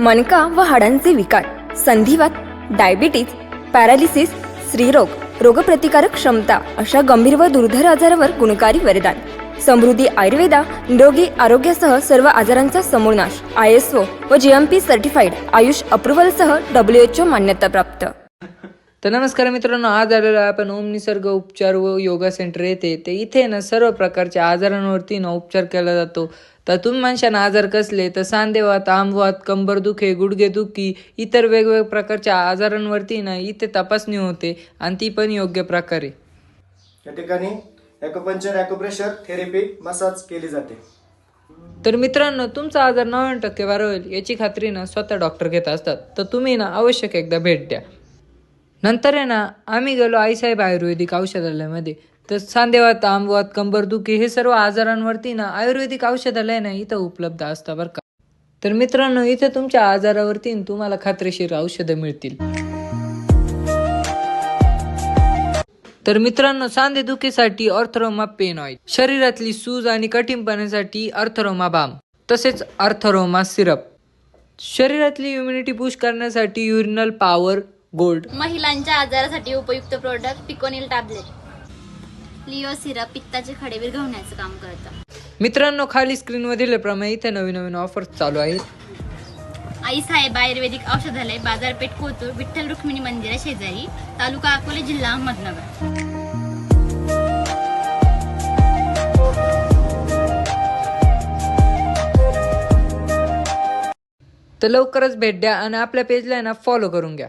मणका व हाडांचे विकार संधिवात diabetes paralysis स्त्रीरोग रोगप्रतिकारक क्षमता अशा गंभीर व दुर्धर आजारावर गुणकारी वरदान. समृद्धी आयुर्वेदा निरोगी आरोग्यासह सर्व आजारांचा समूळ नाश आय एस ओ व G M P certified AYUSH अप्रुव्हलसह W H O मान्यताप्राप्त. तर नमस्कार मित्रांनो आज आलेलो आपण ओम निसर्ग उपचार व योगा सेंटर येते ते इथे ना सर्व प्रकारच्या आजारांवरती ना उपचार केला जातो. तर तुम्ही माणसांना आजार कसले? तर सांधेवात आमवात कंबरदुखे गुडघेदुखी इतर वेगवेगळ्या प्रकारच्या आजारांवरती ना इथे तपासणी होते आणि ती पण योग्य प्रकारे. या ठिकाणी ॲक्युपंक्चर ॲक्युप्रेशर थेरपी मसाज केली जाते. तर मित्रांनो तुमचा आजार नव्याण्णव टक्के बरा होईल याची खात्री ना स्वतः डॉक्टर घेत असतात. तर तुम्ही ना आवश्यक एकदा भेट द्या. नंतर आहे ना आम्ही गेलो आईसाहेब आयुर्वेदिक औषधालयामध्ये. तर सांधेवात आंबवात कंबरदुखी हे सर्व आजारांवरती ना आयुर्वेदिक औषधालय ना इथं उपलब्ध असतं बरं का. तर मित्रांनो इथे तुमच्या आजारावरती तुम्हाला खात्रीशीर औषधं मिळतील. तर मित्रांनो सांधेदुखीसाठी अर्थरोमा पेन ऑइल शरीरातली सूज आणि कठीणपणासाठी अर्थरोमा बाम तसेच अर्थरोमा सिरप. शरीरातली इम्युनिटी पुश करण्यासाठी युरिनल पॉवर गोल्ड महिलांच्या आजारासाठी उपयुक्त product Piconil tablet Leo syrup पित्ताचे खडे विरघळण्याचं काम करतं. मित्रांनो खाली स्क्रीनवर दिल्याप्रमाणे इथे नवीन नवीन ऑफर्स चालू आहेत. आई साहेब आयुर्वेदिक औषधालय बाजारपेठ कोतूर विठ्ठल रुक्मिणी मंदिरा शेजारी तालुका अकोले जिल्हा अहमदनगर. तर लवकरच भेट द्या आणि आपल्या पेजला ना फॉलो करून घ्या.